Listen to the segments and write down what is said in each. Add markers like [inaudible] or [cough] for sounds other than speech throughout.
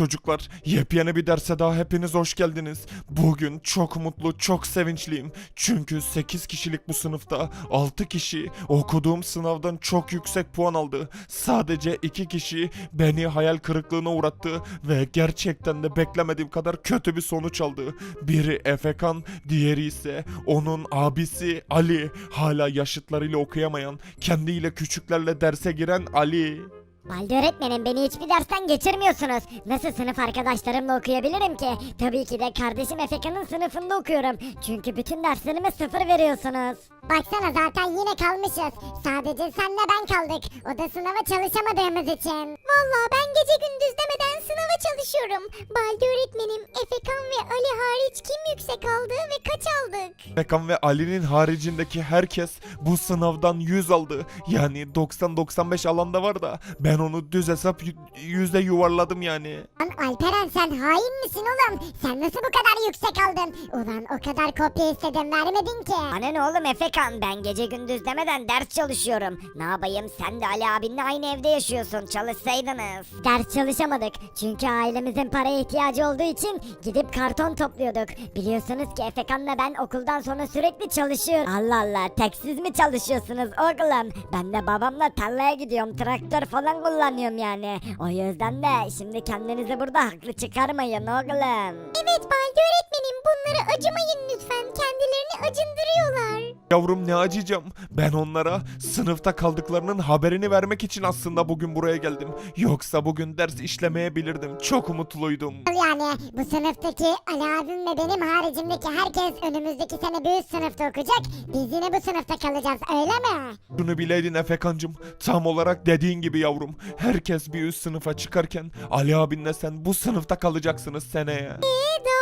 çocuklar, yepyeni bir derse daha hepiniz hoş geldiniz. Bugün çok mutlu, çok sevinçliyim. Çünkü 8 kişilik bu sınıfta 6 kişi okuduğum sınavdan çok yüksek puan aldı. Sadece 2 kişi beni hayal kırıklığına uğrattı ve gerçekten de beklemediğim kadar kötü bir sonuç aldı. Biri Efekan, diğeri ise onun abisi Ali. Hala yaşıtlarıyla okuyamayan, kendiyle küçüklerle derse giren Ali. Baldi öğretmenim beni hiçbir dersten geçirmiyorsunuz. Nasıl sınıf arkadaşlarımla okuyabilirim ki? Tabii ki de kardeşim Efeka'nın sınıfında okuyorum. Çünkü bütün derslerime sıfır veriyorsunuz. Baksana zaten yine kalmışız. Sadece senle ben kaldık. O da sınava çalışamadığımız için. Vallahi ben gece gündüz demeden sınava çalışıyorum. Baldi öğretmenim Efekan ve Ali hariç kim yüksek aldı ve kaç aldık? Efekan ve Ali'nin haricindeki herkes bu sınavdan 100 aldı. Yani 90-95 alanda var da ben onu düz hesap yüzde yuvarladım yani. Lan Alperen sen hain misin oğlum? Sen nasıl bu kadar yüksek aldın? Ulan o kadar kopya istedim vermedin ki. Bana ne oğlum Efekan ben gece gündüz demeden ders çalışıyorum. Ne yapayım sen de Ali abinle aynı evde yaşıyorsun çalışsaydınız. Ders çalışamadık. Çünkü ailemizin paraya ihtiyacı olduğu için gidip karton topluyorduk. Biliyorsunuz ki Efekan'la ben okuldan sonra sürekli çalışıyorum. Allah Allah tek siz mi çalışıyorsunuz oğlum? Ben de babamla tarlaya gidiyorum. Traktör falan kullanıyorum yani. O yüzden de şimdi kendinizi burada haklı çıkarmayın oğlum. Evet Baldi öğretmenim bunlara acımayın lütfen. Kendilerini acındırıyorlar. Yavrum ne acıyacağım. Ben onlara sınıfta kaldıklarının haberini vermek için aslında bugün buraya geldim. Yoksa bugün ders işlemeyebilirdim. Çok mutluydum. Yani bu sınıftaki Ali abim ve benim haricimdeki herkes önümüzdeki sene üst sınıfta okuyacak. Biz yine bu sınıfta kalacağız öyle mi? Şunu bileydin Efekancım. Tam olarak dediğin gibi yavrum. Herkes bir üst sınıfa çıkarken Ali abinle sen bu sınıfta kalacaksınız seneye.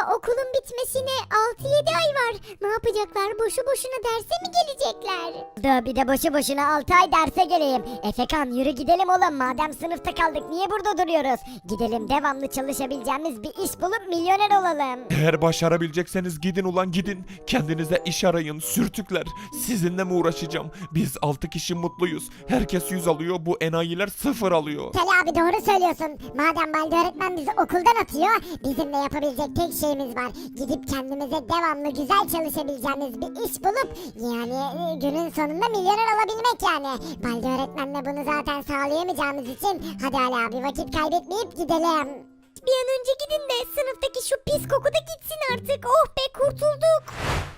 Daha okulun bitmesine 6-7 ay var. Ne yapacaklar? Boşu boşuna derse mi gelecekler? Da bir de boşu boşuna 6 ay derse geleyim. Efekan yürü gidelim oğlum. Madem sınıfta kaldık niye burada duruyoruz? Gidelim devamlı çalışabileceğimiz bir iş bulup milyoner olalım. Eğer başarabilecekseniz gidin ulan gidin. Kendinize iş arayın sürtükler. Sizinle mi uğraşacağım? Biz 6 kişi mutluyuz. Herkes 100 alıyor. Bu enayiler 0 alıyor. Kel abi doğru söylüyorsun. Madem Baldi öğretmen bizi okuldan atıyor, bizim de yapabilecek tek şeyimiz var. Gidip kendimize devamlı güzel çalışabileceğimiz bir iş bulup yani e, günün sonunda milyoner olabilmek yani. Baldi öğretmenle bunu zaten sağlayamayacağımız için hadi Ali abi vakit kaybetmeyip gidelim. Bir an önce gidin de sınıftaki şu pis koku da gitsin artık. Oh be kurtulduk.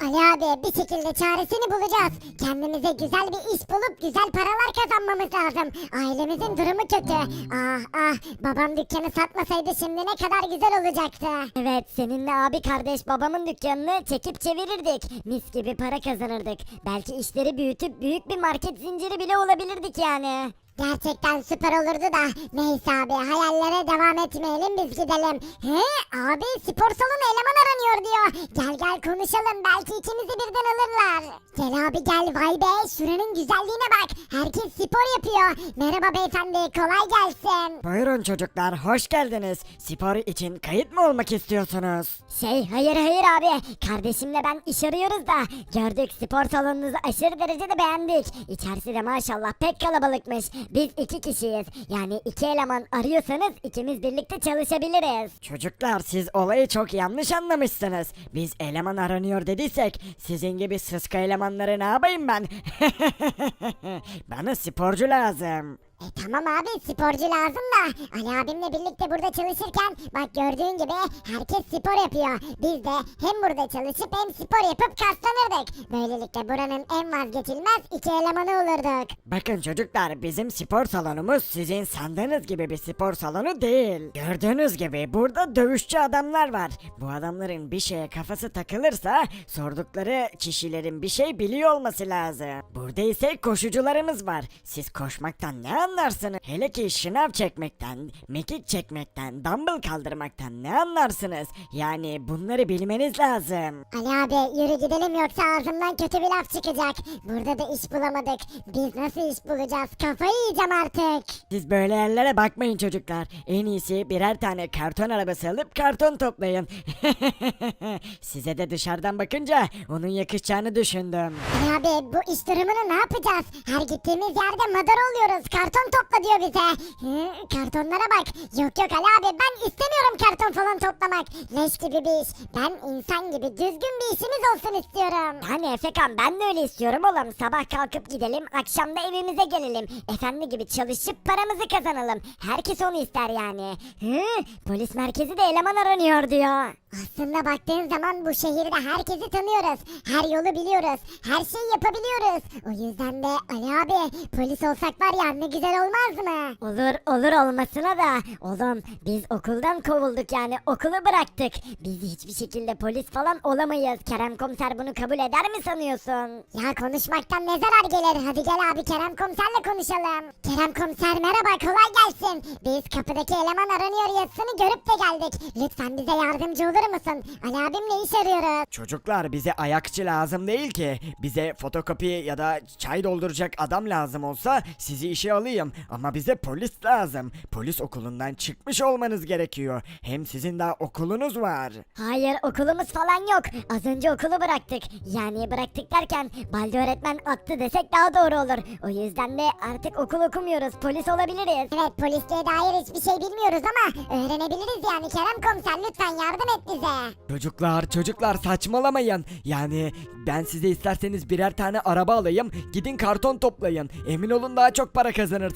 Ali abi bir şekilde çaresini bulacağız. Kendimize güzel bir iş bulup güzel paralar kazanmamız lazım. Ailemizin durumu kötü. Ah ah babam dükkanı satmasaydı şimdi ne kadar güzel olacaktı. Evet seninle abi kardeş babamın dükkanını çekip çevirirdik. Mis gibi para kazanırdık. Belki işleri büyütüp büyük bir market zinciri bile olabilirdik yani. Gerçekten süper olurdu da neyse abi hayallere devam etmeyelim biz gidelim. He abi spor salonu eleman aranıyor diyor. Gel gel konuşalım belki ikimizi birden alırlar. Gel abi gel vay be şuranın güzelliğine bak. Herkes spor yapıyor. Merhaba beyefendi kolay gelsin. Buyurun çocuklar, hoş geldiniz. Spor için kayıt mı olmak istiyorsunuz? Şey hayır hayır abi kardeşimle ben iş arıyoruz da gördük spor salonunuzu aşırı derecede beğendik. İçerisi de maşallah pek kalabalıkmış. Biz iki kişiyiz yani iki eleman arıyorsanız ikimiz birlikte çalışabiliriz. Çocuklar siz olayı çok yanlış anlamışsınız. Biz eleman aranıyor dediysek sizin gibi sıska elemanları ne yapayım ben? [laughs] Bana sporcu lazım. E tamam abi sporcu lazım da Ali abimle birlikte burada çalışırken bak gördüğün gibi herkes spor yapıyor. Biz de hem burada çalışıp hem spor yapıp kaslanırdık. Böylelikle buranın en vazgeçilmez iki elemanı olurduk. Bakın çocuklar bizim spor salonumuz sizin sandığınız gibi bir spor salonu değil. Gördüğünüz gibi burada dövüşçü adamlar var. Bu adamların bir şeye kafası takılırsa sordukları kişilerin bir şey biliyor olması lazım. Burada ise koşucularımız var. Siz koşmaktan ne anlarsınız? Hele ki şınav çekmekten, mekik çekmekten, dumbbell kaldırmaktan ne anlarsınız? Yani bunları bilmeniz lazım. Ali abi yürü gidelim yoksa ağzımdan kötü bir laf çıkacak. Burada da iş bulamadık. Biz nasıl iş bulacağız? Kafayı yiyeceğim artık. Siz böyle yerlere bakmayın çocuklar. En iyisi birer tane karton arabası alıp karton toplayın. [laughs] Size de dışarıdan bakınca onun yakışacağını düşündüm. Ali abi bu iş durumunu ne yapacağız? Her gittiğimiz yerde madar oluyoruz. Karton topla diyor bize. Hı, kartonlara bak. Yok yok Ali abi ben istemiyorum karton falan toplamak. Leş gibi bir iş. Ben insan gibi düzgün bir işimiz olsun istiyorum. Yani Efekan ben de öyle istiyorum oğlum. Sabah kalkıp gidelim, akşam da evimize gelelim. Efendi gibi çalışıp paramızı kazanalım. Herkes onu ister yani. Hı? Polis merkezi de eleman aranıyor diyor. Aslında baktığın zaman bu şehirde herkesi tanıyoruz. Her yolu biliyoruz. Her şeyi yapabiliyoruz. O yüzden de Ali abi polis olsak var ya ne güzel olmaz mı? Olur olur olmasına da oğlum biz okuldan kovulduk yani okulu bıraktık. Biz hiçbir şekilde polis falan olamayız. Kerem komiser bunu kabul eder mi sanıyorsun? Ya konuşmaktan ne zarar gelir? Hadi gel abi Kerem komiserle konuşalım. Kerem komiser merhaba kolay gelsin. Biz kapıdaki eleman aranıyor yazısını görüp de geldik. Lütfen bize yardımcı olur musun? Ali abimle iş arıyoruz. Çocuklar bize ayakçı lazım değil ki. Bize fotokopi ya da çay dolduracak adam lazım olsa sizi işe alayım. Ama bize polis lazım. Polis okulundan çıkmış olmanız gerekiyor. Hem sizin daha okulunuz var. Hayır okulumuz falan yok. Az önce okulu bıraktık. Yani bıraktık derken Balde öğretmen attı desek daha doğru olur. O yüzden de artık okul okumuyoruz. Polis olabiliriz. Evet polisliğe dair hiçbir şey bilmiyoruz ama öğrenebiliriz yani Kerem komiser lütfen yardım et bize. Çocuklar çocuklar saçmalamayın. Yani ben size isterseniz birer tane araba alayım. Gidin karton toplayın. Emin olun daha çok para kazanırsınız.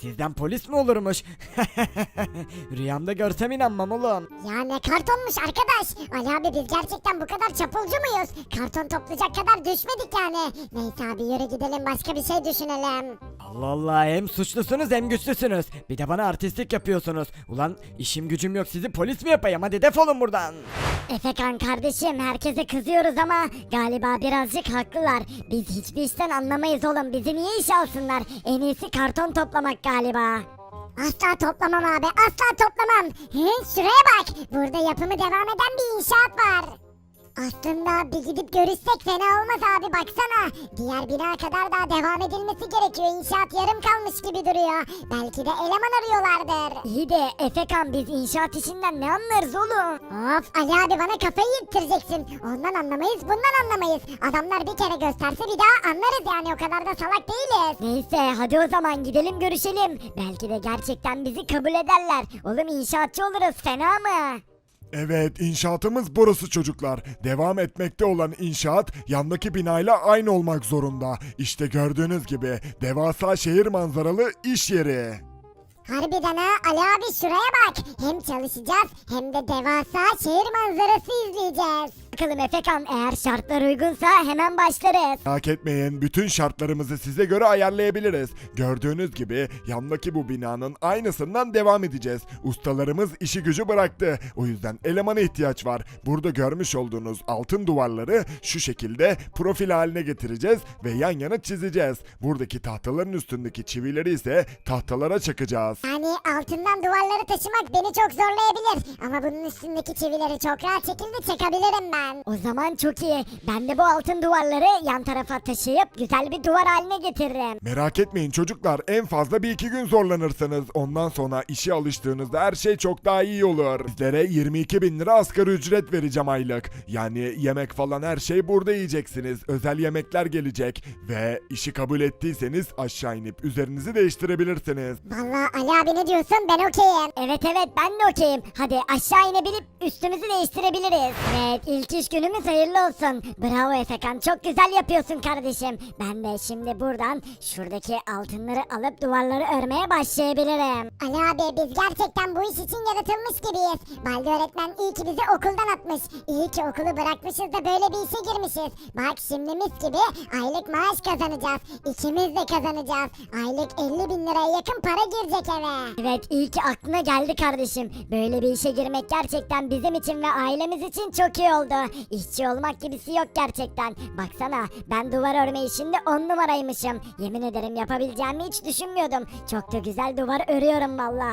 Sizden polis mi olurmuş? [laughs] Rüyamda görsem inanmam oğlum. Ya ne kartonmuş arkadaş. Ali abi biz gerçekten bu kadar çapulcu muyuz? Karton toplayacak kadar düşmedik yani. Neyse abi yürü gidelim başka bir şey düşünelim. Allah Allah hem suçlusunuz hem güçlüsünüz. Bir de bana artistlik yapıyorsunuz. Ulan işim gücüm yok sizi polis mi yapayım hadi defolun buradan. Efekan kardeşim herkese kızıyoruz ama galiba birazcık haklılar. Biz hiçbir işten anlamayız oğlum. Bizi niye iş alsınlar? En iyisi karton toplamak galiba. Asla toplamam abi asla toplamam. He, şuraya bak. Burada yapımı devam eden bir inşaat var. Aslında bir gidip görüşsek fena olmaz abi baksana. Diğer bina kadar daha devam edilmesi gerekiyor. İnşaat yarım kalmış gibi duruyor. Belki de eleman arıyorlardır. İyi de Efekan biz inşaat işinden ne anlarız oğlum? Of Ali abi bana kafayı yittireceksin. Ondan anlamayız bundan anlamayız. Adamlar bir kere gösterse bir daha anlarız yani o kadar da salak değiliz. Neyse hadi o zaman gidelim görüşelim. Belki de gerçekten bizi kabul ederler. Oğlum inşaatçı oluruz fena mı? Evet inşaatımız burası çocuklar. Devam etmekte olan inşaat yandaki binayla aynı olmak zorunda. İşte gördüğünüz gibi devasa şehir manzaralı iş yeri. Harbiden ha Ali abi şuraya bak. Hem çalışacağız hem de devasa şehir manzarası izleyeceğiz. Bakalım Efekan eğer şartlar uygunsa hemen başlarız. Merak etmeyin bütün şartlarımızı size göre ayarlayabiliriz. Gördüğünüz gibi yandaki bu binanın aynısından devam edeceğiz. Ustalarımız işi gücü bıraktı. O yüzden elemana ihtiyaç var. Burada görmüş olduğunuz altın duvarları şu şekilde profil haline getireceğiz ve yan yana çizeceğiz. Buradaki tahtaların üstündeki çivileri ise tahtalara çakacağız. Yani altından duvarları taşımak beni çok zorlayabilir. Ama bunun üstündeki çivileri çok rahat şekilde çakabilirim ben. O zaman çok iyi. Ben de bu altın duvarları yan tarafa taşıyıp güzel bir duvar haline getiririm. Merak etmeyin çocuklar en fazla bir iki gün zorlanırsınız. Ondan sonra işe alıştığınızda her şey çok daha iyi olur. Sizlere 22 bin lira asgari ücret vereceğim aylık. Yani yemek falan her şey burada yiyeceksiniz. Özel yemekler gelecek. Ve işi kabul ettiyseniz aşağı inip üzerinizi değiştirebilirsiniz. Vallahi Ali abi ne diyorsun ben okeyim. Evet evet ben de okeyim. Hadi aşağı inebilip üstümüzü değiştirebiliriz. Evet ilk iş günümüz hayırlı olsun. Bravo Efekan çok güzel yapıyorsun kardeşim. Ben de şimdi buradan şuradaki altınları alıp duvarları örmeye başlayabilirim. Ali abi biz gerçekten bu iş için yaratılmış gibiyiz. Balde öğretmen iyi ki bizi okuldan atmış. İyi ki okulu bırakmışız da böyle bir işe girmişiz. Bak şimdi mis gibi aylık maaş kazanacağız. İkimiz de kazanacağız. Aylık 50 bin liraya yakın para girecek eve. Evet iyi ki aklına geldi kardeşim. Böyle bir işe girmek gerçekten bizim için ve ailemiz için çok iyi oldu. İşçi olmak gibisi yok gerçekten. Baksana ben duvar örme işinde on numaraymışım. Yemin ederim yapabileceğimi hiç düşünmüyordum. Çok da güzel duvar örüyorum valla.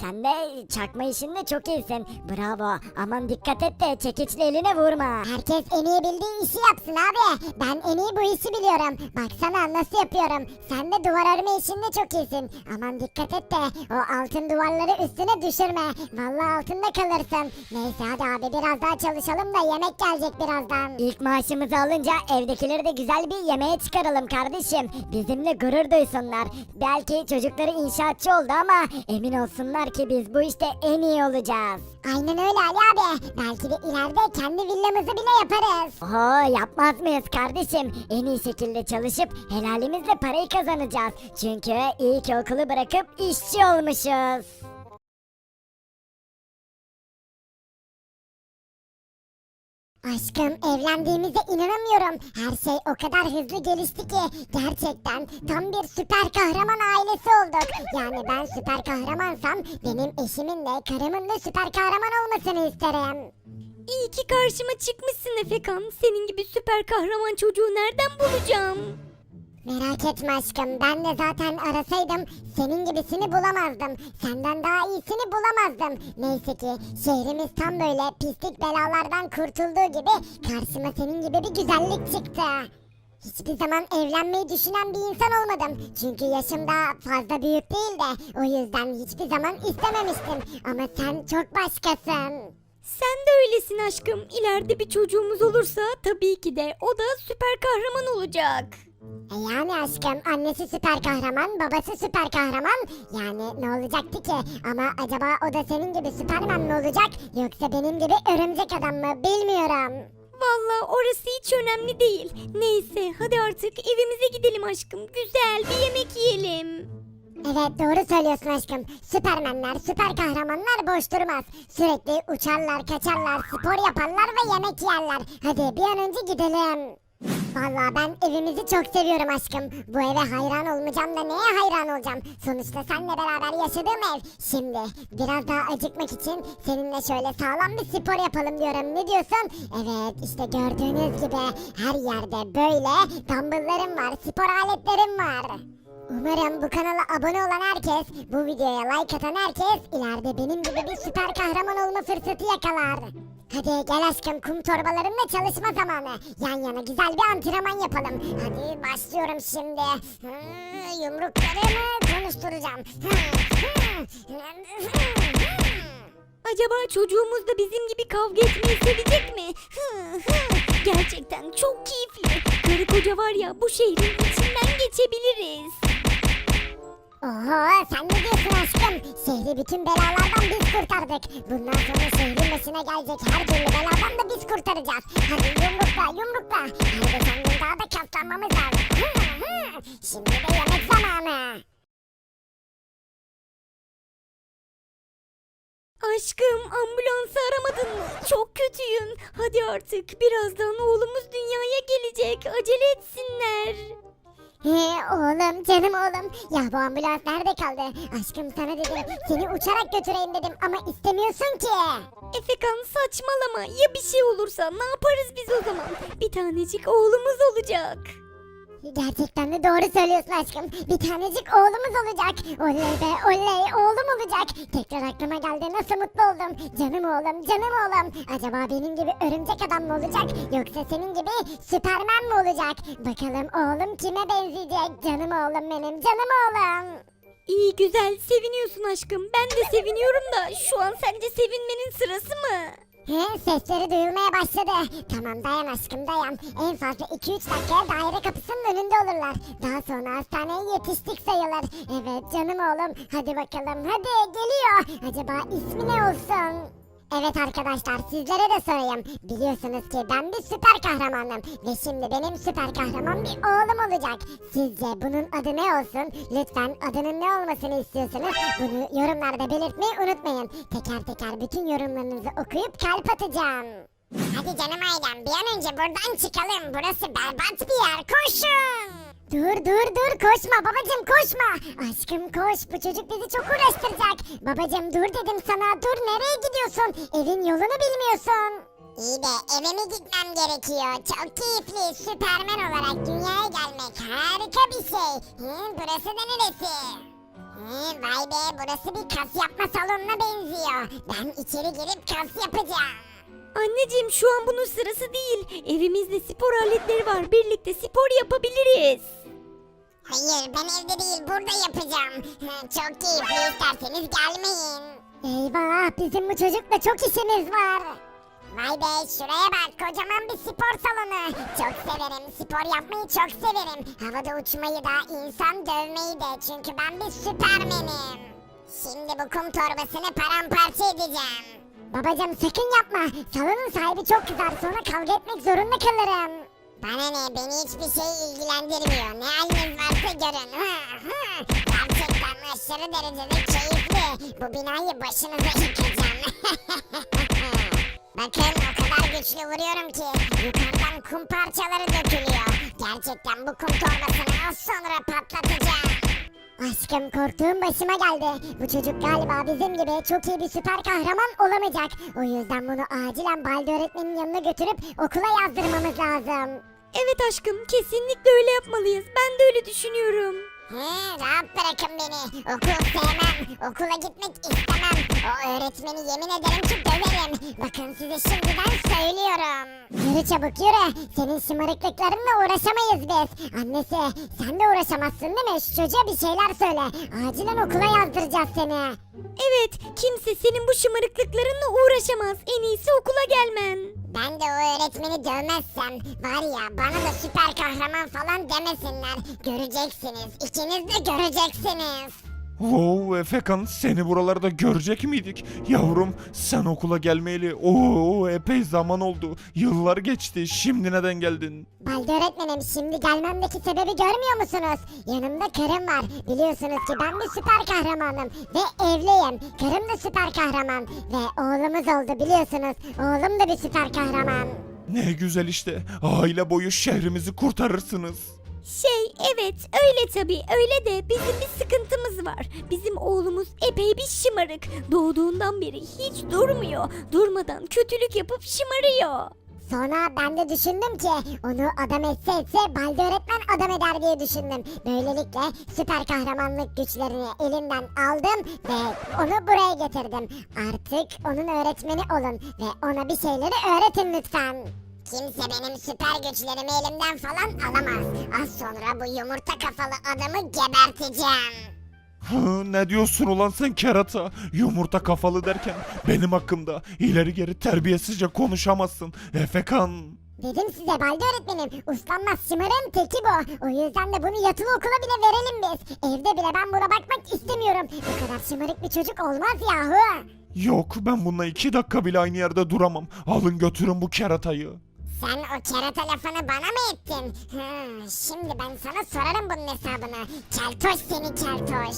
Sen de çakma işinde çok iyisin. Bravo. Aman dikkat et de çekiçle eline vurma. Herkes en iyi bildiği işi yapsın abi. Ben en iyi bu işi biliyorum. Baksana nasıl yapıyorum. Sen de duvar örme işinde çok iyisin. Aman dikkat et de o altın duvarları üstüne düşürme. Vallahi altında kalırsın. Neyse hadi abi biraz daha çalışalım da yemek gelecek birazdan. İlk maaşımızı alınca evdekileri de güzel bir yemeğe çıkaralım kardeşim. Bizimle gurur duysunlar. Belki çocukları inşaatçı oldu ama emin olsunlar ki biz bu işte en iyi olacağız. Aynen öyle Ali abi. Belki de ileride kendi villamızı bile yaparız. Oho yapmaz mıyız kardeşim? En iyi şekilde çalışıp helalimizle parayı kazanacağız. Çünkü iyi ki okulu bırakıp işçi olmuşuz. Aşkım evlendiğimize inanamıyorum. Her şey o kadar hızlı gelişti ki gerçekten tam bir süper kahraman ailesi olduk. Yani ben süper kahramansam benim eşimin de karımın da süper kahraman olmasını isterim. İyi ki karşıma çıkmışsın Efekan. Senin gibi süper kahraman çocuğu nereden bulacağım? Merak etme aşkım ben de zaten arasaydım senin gibisini bulamazdım. Senden daha iyisini bulamazdım. Neyse ki şehrimiz tam böyle pislik belalardan kurtulduğu gibi karşıma senin gibi bir güzellik çıktı. Hiçbir zaman evlenmeyi düşünen bir insan olmadım. Çünkü yaşım daha fazla büyük değil de o yüzden hiçbir zaman istememiştim. Ama sen çok başkasın. Sen de öylesin aşkım. İleride bir çocuğumuz olursa tabii ki de o da süper kahraman olacak. E yani aşkım annesi süper kahraman, babası süper kahraman. Yani ne olacaktı ki? Ama acaba o da senin gibi süpermen mi olacak? Yoksa benim gibi örümcek adam mı? Bilmiyorum. Vallahi orası hiç önemli değil. Neyse hadi artık evimize gidelim aşkım. Güzel bir yemek yiyelim. Evet doğru söylüyorsun aşkım. Süpermenler, süper kahramanlar boş durmaz. Sürekli uçarlar, kaçarlar, spor yaparlar ve yemek yerler. Hadi bir an önce gidelim. Vallahi ben evimizi çok seviyorum aşkım. Bu eve hayran olmayacağım da neye hayran olacağım? Sonuçta seninle beraber yaşadığım ev. Şimdi biraz daha acıkmak için seninle şöyle sağlam bir spor yapalım diyorum. Ne diyorsun? Evet işte gördüğünüz gibi her yerde böyle dumbbelllarım var, spor aletlerim var. Umarım bu kanala abone olan herkes, bu videoya like atan herkes ileride benim gibi bir süper kahraman olma fırsatı yakalar. Hadi gel aşkım kum torbalarımla çalışma zamanı. Yan yana güzel bir antrenman yapalım. Hadi başlıyorum şimdi. Hı, yumruklarımı konuşturacağım. Acaba çocuğumuz da bizim gibi kavga etmeyi sevecek mi? Gerçekten çok keyifli. Karı koca var ya bu şehrin içinden geçebiliriz. Oho sen ne diyorsun aşkım? Şehri bütün belalardan biz kurtardık. Bundan sonra şehrin başına gelecek her türlü beladan da biz kurtaracağız. Hadi yumrukla yumrukla. Hadi kendin daha da kaslanmamız lazım. Hı, hı. Şimdi de yemek zamanı. Aşkım ambulansı aramadın mı? Çok kötüyüm. Hadi artık birazdan oğlumuz dünyaya gelecek. Acele etsinler. He oğlum canım oğlum. Ya bu ambulans nerede kaldı? Aşkım sana dedim seni uçarak götüreyim dedim ama istemiyorsun ki. Efekan saçmalama. Ya bir şey olursa ne yaparız biz o zaman? Bir tanecik oğlumuz olacak. Gerçekten de doğru söylüyorsun aşkım. Bir tanecik oğlumuz olacak. Oley be oley oğlum olacak. Tekrar aklıma geldi nasıl mutlu oldum. Canım oğlum canım oğlum. Acaba benim gibi örümcek adam mı olacak? Yoksa senin gibi süpermen mi olacak? Bakalım oğlum kime benzeyecek? Canım oğlum benim canım oğlum. İyi güzel seviniyorsun aşkım. Ben de seviniyorum da şu an sence sevinmenin sırası mı? He, sesleri duyulmaya başladı. Tamam dayan aşkım dayan. En fazla 2-3 dakikaya daire kapısının önünde olurlar. Daha sonra hastaneye yetiştik sayılır. Evet canım oğlum. Hadi bakalım hadi geliyor. Acaba ismi ne olsun? Evet arkadaşlar sizlere de sorayım. Biliyorsunuz ki ben bir süper kahramanım. Ve şimdi benim süper kahraman bir oğlum olacak. Sizce bunun adı ne olsun? Lütfen adının ne olmasını istiyorsanız bunu yorumlarda belirtmeyi unutmayın. Teker teker bütün yorumlarınızı okuyup kalp atacağım. Hadi canım ailem bir an önce buradan çıkalım. Burası berbat bir yer. Koşun. Dur dur dur koşma babacım koşma. Aşkım koş bu çocuk bizi çok uğraştıracak. Babacım dur dedim sana dur nereye gidiyorsun? Evin yolunu bilmiyorsun. İyi de eve mi gitmem gerekiyor? Çok keyifli süpermen olarak dünyaya gelmek harika bir şey. Hı, burası da neresi? Hı, vay be burası bir kas yapma salonuna benziyor. Ben içeri girip kas yapacağım. Anneciğim şu an bunun sırası değil. Evimizde spor aletleri var. Birlikte spor yapabiliriz. Hayır ben evde değil burada yapacağım. [laughs] Çok keyifli isterseniz gelmeyin. Eyvah bizim bu çocukla çok işimiz var. Vay be şuraya bak kocaman bir spor salonu. Çok severim spor yapmayı çok severim. Havada uçmayı da insan dövmeyi de çünkü ben bir süpermenim. Şimdi bu kum torbasını paramparça edeceğim. Babacım sakın yapma. Salonun sahibi çok kızar sonra kavga etmek zorunda kalırım. Bana ne beni hiçbir şey ilgilendirmiyor. Ne haliniz varsa görün. Gerçekten aşırı derecede keyifli. Bu binayı başınıza yıkacağım. [laughs] Bakın o kadar güçlü vuruyorum ki yukarıdan kum parçaları dökülüyor. Gerçekten bu kum torbasını az sonra patlatacağım. Aşkım korktuğum başıma geldi. Bu çocuk galiba bizim gibi çok iyi bir süper kahraman olamayacak. O yüzden bunu acilen Balde öğretmenin yanına götürüp okula yazdırmamız lazım. Evet aşkım kesinlikle öyle yapmalıyız. Ben de öyle düşünüyorum. He, rahat bırakın beni. Okul sevmem. Okula gitmek istemem. O öğretmeni yemin ederim ki döverim. Bakın size şimdiden söylüyorum. Yürü çabuk yürü. Senin şımarıklıklarınla uğraşamayız biz. Annesi sen de uğraşamazsın değil mi? Şu çocuğa bir şeyler söyle. Acilen okula yazdıracağız seni. Evet kimse senin bu şımarıklıklarınla uğraşamaz. En iyisi okula gelmen. Ben de o öğretmeni dövmezsem var ya bana da süper kahraman falan demesinler. Göreceksiniz. İkiniz de göreceksiniz. Wow Efekan seni buralarda görecek miydik? Yavrum sen okula gelmeyeli oo epey zaman oldu. Yıllar geçti şimdi neden geldin? Balde öğretmenim şimdi gelmemdeki sebebi görmüyor musunuz? Yanımda karım var. Biliyorsunuz ki ben bir süper kahramanım. Ve evliyim. Karım da süper kahraman. Ve oğlumuz oldu biliyorsunuz. Oğlum da bir süper kahraman. Ne güzel işte aile boyu şehrimizi kurtarırsınız. Şey evet öyle tabii öyle de bizim bir sıkıntımız var. Bizim oğlumuz epey bir şımarık. Doğduğundan beri hiç durmuyor. Durmadan kötülük yapıp şımarıyor. Sonra ben de düşündüm ki onu adam etse etse Balde öğretmen adam eder diye düşündüm. Böylelikle süper kahramanlık güçlerini elimden aldım ve onu buraya getirdim. Artık onun öğretmeni olun ve ona bir şeyleri öğretin lütfen. Kimse benim süper güçlerimi elimden falan alamaz. Az sonra bu yumurta kafalı adamı geberteceğim. Hı, ne diyorsun ulan sen kerata? Yumurta kafalı derken benim hakkımda ileri geri terbiyesizce konuşamazsın. Efekan. Dedim size Balde öğretmenim uslanmaz şımarın teki bu. O yüzden de bunu yatılı okula bile verelim biz. Evde bile ben buna bakmak istemiyorum. Bu kadar şımarık bir çocuk olmaz yahu. Yok ben bununla iki dakika bile aynı yerde duramam. Alın götürün bu keratayı. Sen o kerata lafını bana mı ettin? Hı, şimdi ben sana sorarım bunun hesabını. Keltoş seni keltoş.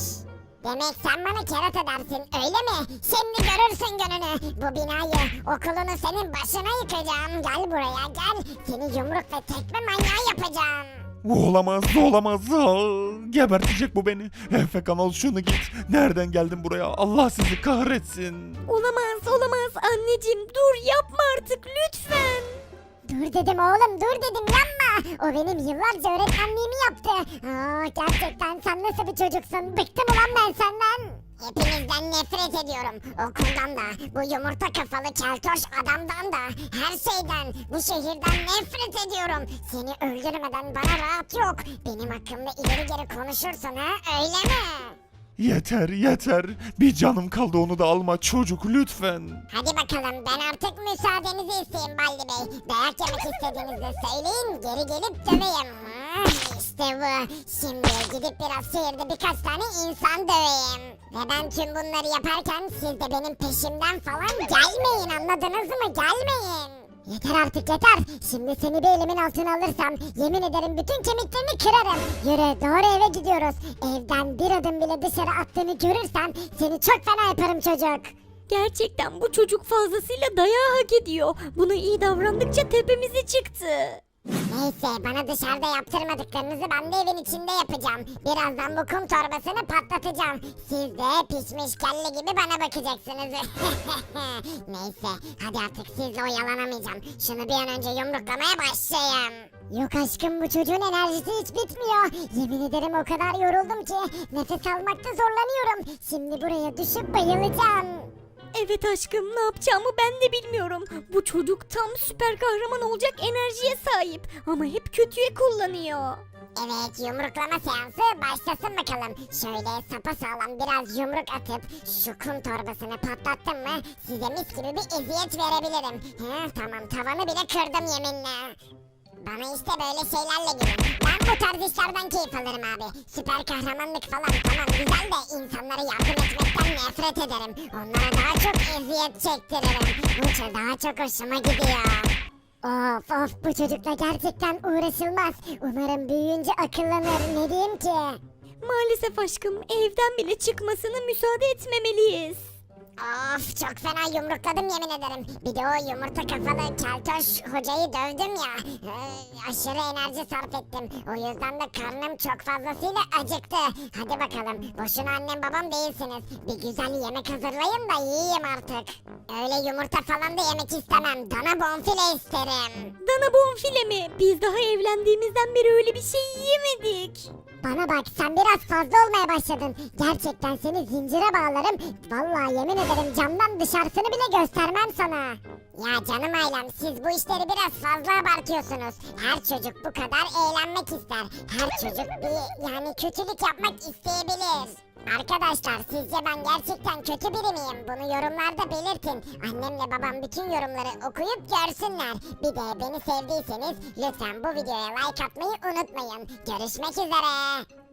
Demek sen bana kerata dersin öyle mi? Şimdi görürsün gününü. Bu binayı, okulunu senin başına yıkacağım. Gel buraya gel. Seni yumruk ve tekme manyağı yapacağım. Olamaz, olamaz. Aa, gebertecek bu beni. Efekan al şunu git. Nereden geldin buraya? Allah sizi kahretsin. Olamaz olamaz anneciğim dur yapma artık lütfen. Dur dedim oğlum dur dedim yanma. O benim yıllarca öğretmenliğimi yaptı. Aa, gerçekten sen nasıl bir çocuksun? Bıktım ulan ben senden. Hepinizden nefret ediyorum. Okuldan da, bu yumurta kafalı keltoş adamdan da, her şeyden, bu şehirden nefret ediyorum. Seni öldürmeden bana rahat yok. Benim hakkımda ileri geri konuşursun ha, öyle mi? Yeter, yeter. Bir canım kaldı onu da alma çocuk lütfen. Hadi bakalım ben artık müsaadenizi isteyeyim Baldi Bey. Dayak yemek istediğinizde söyleyin geri gelip döveyim. İşte bu. Şimdi gidip biraz şehirde birkaç tane insan döveyim. Ve ben tüm bunları yaparken siz de benim peşimden falan gelmeyin anladınız mı? Gelmeyin. Yeter artık yeter. Şimdi seni bir elimin altına alırsam yemin ederim bütün kemiklerini kırarım. Yürü doğru eve gidiyoruz. Evden bir adım bile dışarı attığını görürsem seni çok fena yaparım çocuk. Gerçekten bu çocuk fazlasıyla dayağı hak ediyor. Buna iyi davrandıkça tepemize çıktı. Neyse bana dışarıda yaptırmadıklarınızı ben de evin içinde yapacağım. Birazdan bu kum torbasını patlatacağım. Siz de pişmiş kelle gibi bana bakacaksınız. [laughs] Neyse hadi artık sizle oyalanamayacağım. Şunu bir an önce yumruklamaya başlayayım. Yok aşkım bu çocuğun enerjisi hiç bitmiyor. Yemin ederim o kadar yoruldum ki nefes almakta zorlanıyorum. Şimdi buraya düşüp bayılacağım. Evet aşkım ne yapacağımı ben de bilmiyorum. Bu çocuk tam süper kahraman olacak enerjiye sahip ama hep kötüye kullanıyor. Evet yumruklama seansı başlasın bakalım. Şöyle sapasağlam biraz yumruk atıp şu kum torbasını patlattım mı size mis gibi bir eziyet verebilirim. He, tamam tavanı bile kırdım yeminle. Bana işte böyle şeylerle gülün. Bu tarz işlerden keyif alırım abi. Süper kahramanlık falan tamam güzel de insanlara yardım etmekten nefret ederim. Onlara daha çok eziyet çektiririm. Bu çok- daha çok hoşuma gidiyor. Of of bu çocukla gerçekten uğraşılmaz. Umarım büyüyünce akıllanır ne diyeyim ki? Maalesef aşkım evden bile çıkmasına müsaade etmemeliyiz. Of çok fena yumrukladım yemin ederim. Bir de o yumurta kafalı keltoş hocayı dövdüm ya. Ee, aşırı enerji sarf ettim. O yüzden de karnım çok fazlasıyla acıktı. Hadi bakalım boşuna annem babam değilsiniz. Bir güzel yemek hazırlayın da yiyeyim artık. Öyle yumurta falan da yemek istemem. Dana bonfile isterim. Dana bonfile mi? Biz daha evlendiğimizden beri öyle bir şey yiyemedik. Bana bak sen biraz fazla olmaya başladın. Gerçekten seni zincire bağlarım. Vallahi yemin ederim camdan dışarısını bile göstermem sana. Ya canım ailem siz bu işleri biraz fazla abartıyorsunuz. Her çocuk bu kadar eğlenmek ister. Her çocuk bir yani kötülük yapmak isteyebilir. Arkadaşlar sizce ben gerçekten kötü biri miyim? Bunu yorumlarda belirtin. Annemle babam bütün yorumları okuyup görsünler. Bir de beni sevdiyseniz lütfen bu videoya like atmayı unutmayın. Görüşmek üzere.